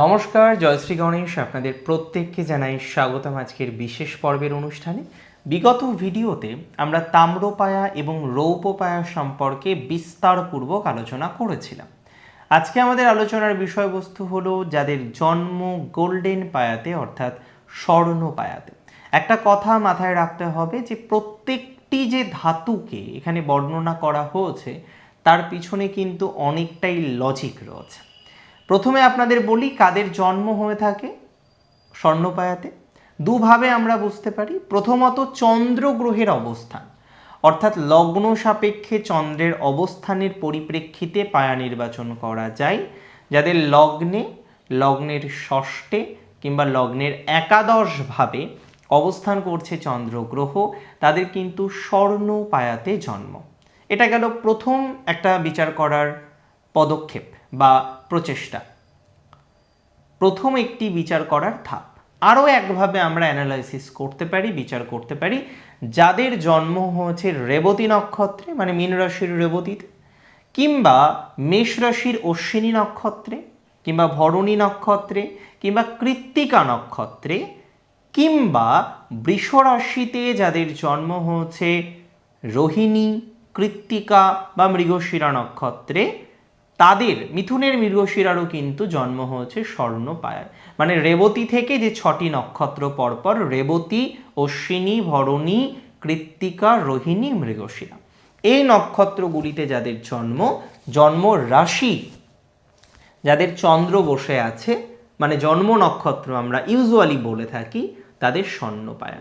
নমস্কার জয়শ্রী গণেশ। আপনাদের প্রত্যেককে জানাই স্বাগতম আজকের বিশেষ পর্বের অনুষ্ঠানে। বিগত ভিডিওতে আমরা তাম্রপায়া এবং রৌপপায়া সম্পর্কে বিস্তারপূর্বক আলোচনা করেছিলাম। আজকে আমাদের আলোচনার বিষয়বস্তু হলো যাদের জন্ম গোল্ডেন পায়াতে, অর্থাৎ স্বর্ণ পায়াতে একটা কথা মাথায় রাখতে হবে যে, প্রত্যেকটি যে ধাতুকে এখানে বর্ণনা করা হয়েছে, তার পিছনে কিন্তু অনেকটাই লজিক রয়েছে। প্রথমে আপনাদের বলি কাদের জন্ম হয়ে থাকে স্বর্ণপায়াতে। দুভাবে আমরা বুঝতে পারি। প্রথমত চন্দ্র গ্রহের অবস্থান। অর্থাৎ লগ্ন সাপেক্ষে চন্দ্রের অবস্থানের পরিপ্রেক্ষিতে পায়া নির্বাচন করা যায়। যাদের লগ্নে, লগ্নের ষষ্ঠে কিংবা লগ্নের একাদশ ভাবে অবস্থান করছে চন্দ্র গ্রহ, তাদের কিন্তু স্বর্ণ পায়াতে জন্ম। এটা গেল প্রথম একটা বিচার করার পদক্ষেপ বা প্রচেষ্টা। প্রথম একটি বিচার করার ধাপ। আরও একভাবে আমরা অ্যানালাইসিস করতে পারি, বিচার করতে পারি। যাদের জন্ম হয়েছে রেবতী নক্ষত্রে মানে মীন রাশির রেবতীতে, কিংবা মেষ রাশির অশ্বিনী নক্ষত্রে, কিংবা ভরণী নক্ষত্রে, কিংবা কৃত্তিকা নক্ষত্রে, কিংবা বৃষ রাশিতে যাদের জন্ম হয়েছে রোহিণী, কৃত্তিকা বা মৃগশিরা নক্ষত্রে তাদের মিথুনের মৃগশিরারও কিন্তু জন্ম হয়েছে স্বর্ণ পায়ায় মানে রেবতী থেকে যে ছটি নক্ষত্র পরপর রেবতী, অশ্বিনী, ভরণী, কৃত্তিকা, রোহিণী, মৃগশিরা। এই নক্ষত্রগুলিতে যাদের জন্ম জন্ম রাশি, যাদের চন্দ্র বসে আছে মানে জন্ম নক্ষত্র আমরা ইউজুয়ালি বলে থাকি, তাদের স্বর্ণ পায়া।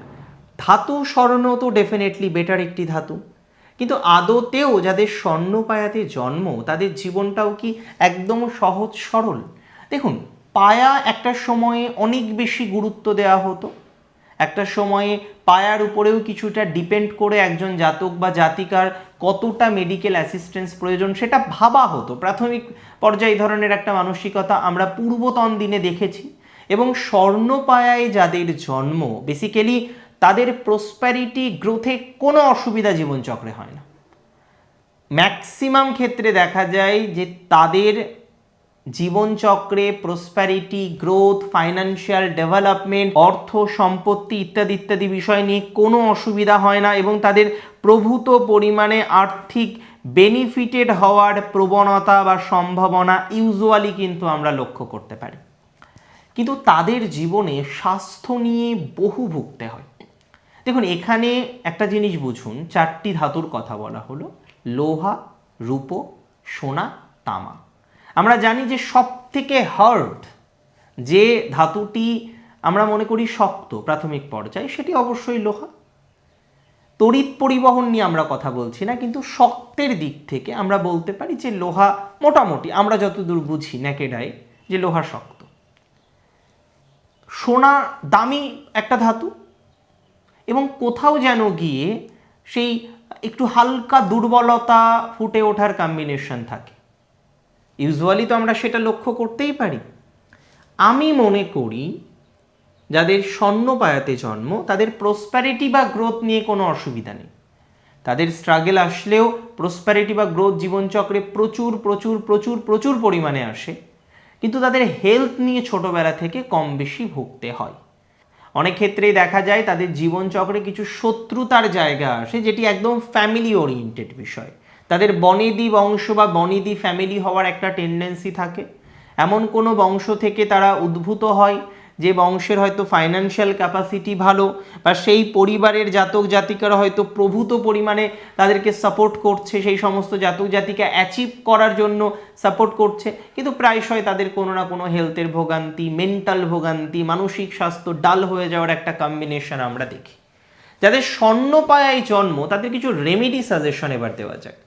ধাতু স্বর্ণ তো ডেফিনেটলি বেটার একটি ধাতু। কিন্তু আদতেও যাদের স্বর্ণপায়াতে জন্ম, তাদের জীবনটাও কি একদম সহজ সরল? দেখুন, পায়া একটা সময়ে অনেক বেশি গুরুত্ব দেওয়া হতো। একটা সময়ে পায়ার উপরেও কিছুটা ডিপেন্ড করে একজন জাতক বা জাতিকার কতটা মেডিকেল অ্যাসিস্ট্যান্স প্রয়োজন সেটা ভাবা হতো। প্রাথমিক পর্যায়ে ধরনের একটা মানসিকতা আমরা পূর্বতন দিনে দেখেছি। এবং স্বর্ণপায়ায় যাদের জন্ম বেসিক্যালি তাদের প্রসপ্যারিটি গ্রোথে কোনো অসুবিধা জীবনচক্রে হয় না। ম্যাক্সিমাম ক্ষেত্রে দেখা যায় যে তাদের জীবনচক্রে প্রসপ্যারিটি গ্রোথ ফাইন্যান্সিয়াল ডেভেলপমেন্ট অর্থ সম্পত্তি ইত্যাদি ইত্যাদি বিষয় নিয়ে কোনো অসুবিধা হয় না এবং তাদের প্রভূত পরিমাণে আর্থিক বেনিফিটেড হওয়ার প্রবণতা বা সম্ভাবনা ইউজুয়ালি কিন্তু আমরা লক্ষ্য করতে পারি। কিন্তু তাদের জীবনে স্বাস্থ্য নিয়ে বহু ভুগতে হয়। দেখুন, এখানে একটা জিনিস বুঝুন, চারটি ধাতুর কথা বলা হলো, লোহা, রূপো, সোনা, তামা। আমরা জানি যে সব থেকে হার্ড যে ধাতুটি আমরা মনে করি শক্ত, প্রাথমিক পর্যায়ে, সেটি অবশ্যই লোহা। তড়িৎ পরিবহন নিয়ে আমরা কথা বলছি না, কিন্তু শক্তের দিক থেকে আমরা বলতে পারি যে লোহা মোটামুটি, আমরা যতদূর বুঝি ন্যাকেডাই যে লোহা শক্ত। সোনা দামি একটা ধাতু এবং কোথাও যেন গিয়ে সেই একটু হালকা দুর্বলতা ফুটে ওঠার কম্বিনেশন থাকে। ইউজুয়ালি তো আমরা সেটা লক্ষ্য করতেই পারি। আমি মনে করি যাদের স্বর্ণ পায়াতে জন্ম, তাদের প্রসপ্যারিটি বা গ্রোথ নিয়ে কোনো অসুবিধা নেই। তাদের স্ট্রাগেল আসলেও প্রসপ্যারিটি বা গ্রোথ জীবনচক্রে প্রচুর প্রচুর প্রচুর প্রচুর পরিমাণে আসে। কিন্তু তাদের হেলথ নিয়ে ছোটবেলা থেকে কম বেশি ভুগতে হয়। অনেক ক্ষেত্রেই দেখা যায় তাদের জীবনচক্রে কিছু শত্রুতার জায়গা আসে, যেটি একদম ফ্যামিলি ওরিয়েন্টেড বিষয়। তাদের বনেদি বংশ বা বনেদি ফ্যামিলি হওয়ার একটা টেন্ডেন্সি থাকে। এমন কোনো বংশ থেকে তারা উদ্ভূত হয় যে বংশের হয়তো ফাইন্যান্সিয়াল ক্যাপাসিটি ভালো বা সেই পরিবারের জাতক জাতিকারা হয়তো প্রভূত পরিমাণে তাদেরকে সাপোর্ট করছে, সেই সমস্ত জাতক জাতিকা অ্যাচিভ করার জন্য সাপোর্ট করছে। কিন্তু প্রায়শই তাদের কোনো না কোনো হেলথের ভোগান্তি মেন্টাল ভোগান্তি, মানসিক স্বাস্থ্য ডাল হয়ে যাওয়ার একটা কম্বিনেশন আমরা দেখি। যাদের স্বর্ণপায়ায় জন্ম, তাদের কিছু রেমেডি সাজেশন এবার দেওয়া যাক।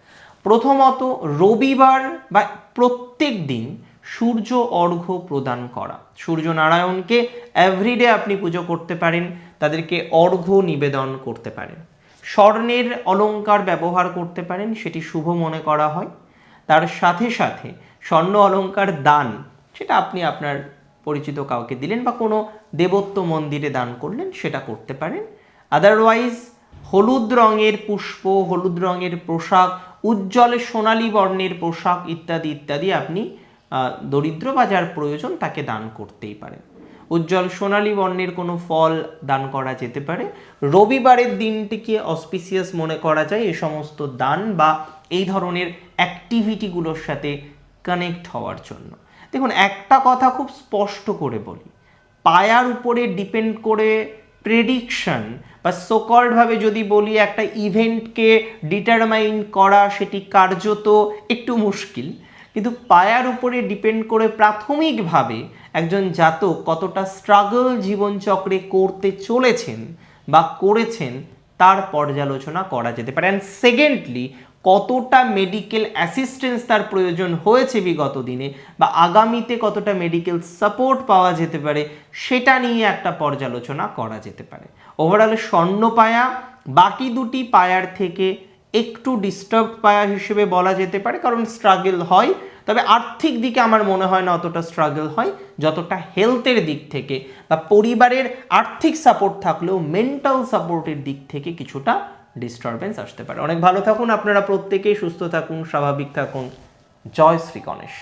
প্রথমত রবিবার বা প্রত্যেক দিন সূর্য অর্ঘ্য প্রদান করা। সূর্য নারায়ণকে এভরিডে আপনি পুজো করতে পারেন, তাদেরকে অর্ঘ্য নিবেদন করতে পারেন। স্বর্ণের অলঙ্কার ব্যবহার করতে পারেন, সেটি শুভ মনে করা হয়। তার সাথে সাথে স্বর্ণ অলংকার দান, সেটা আপনি আপনার পরিচিত কাউকে দিলেন বা কোনো দেবত্ব মন্দিরে দান করলেন, সেটা করতে পারেন। আদারওয়াইজ হলুদ রঙের পুষ্প, হলুদ রঙের পোশাক, উজ্জ্বল সোনালী বর্ণের পোশাক ইত্যাদি ইত্যাদি আপনি দরিদ্র বা যার প্রয়োজন তাকে দান করতেই পারেন উজ্জ্বল সোনালী বর্ণের কোনো ফল দান করা যেতে পারে। রবিবারের দিনটিকে অসপিসিয়াস মনে করা যায় এই সমস্ত দান বা এই ধরনের অ্যাক্টিভিটিগুলোর সাথে কানেক্ট হওয়ার জন্য। দেখুন, একটা কথা খুব স্পষ্ট করে বলি। পায়ার উপরে ডিপেন্ড করে প্রেডিকশন বা সোকল্ডভাবে যদি বলি, একটা ইভেন্টকে ডিটারমাইন করা সেটি কার্যত একটু মুশকিল। কিন্তু পায়ার উপরে ডিপেন্ড করে প্রাথমিকভাবে একজন জাতক কতটা স্ট্রাগল জীবনচক্রে করতে চলেছেন বা করেছেন তার পর্যালোচনা করা যেতে পারে। অ্যান্ড সেকেন্ডলি কতটা মেডিকেল অ্যাসিস্ট্যান্স তার প্রয়োজন হয়েছে বিগত দিনে বা আগামীতে কতটা মেডিকেল সাপোর্ট পাওয়া যেতে পারে, সেটা নিয়ে একটা পর্যালোচনা করা যেতে পারে। ওভারঅল স্বর্ণ পায়া বাকি দুটি পায়ার থেকে একটু ডিস্টার্ব পায়া হিসেবে বলা যেতে পারে, কারণ স্ট্রাগল হয়। তবে আর্থিক দিকে আমার মনে হয় না অতটা স্ট্রাগল হয়, যতটা হেলথের দিক থেকে বা পরিবারের আর্থিক সাপোর্ট থাকলেও মেন্টাল সাপোর্টের দিক থেকে কিছুটা ডিস্টারবেন্স আসতে পারে। অনেক ভালো থাকুন, আপনারা প্রত্যেকেই সুস্থ থাকুন, স্বাভাবিক থাকুন। জয় শ্রী গণেশ।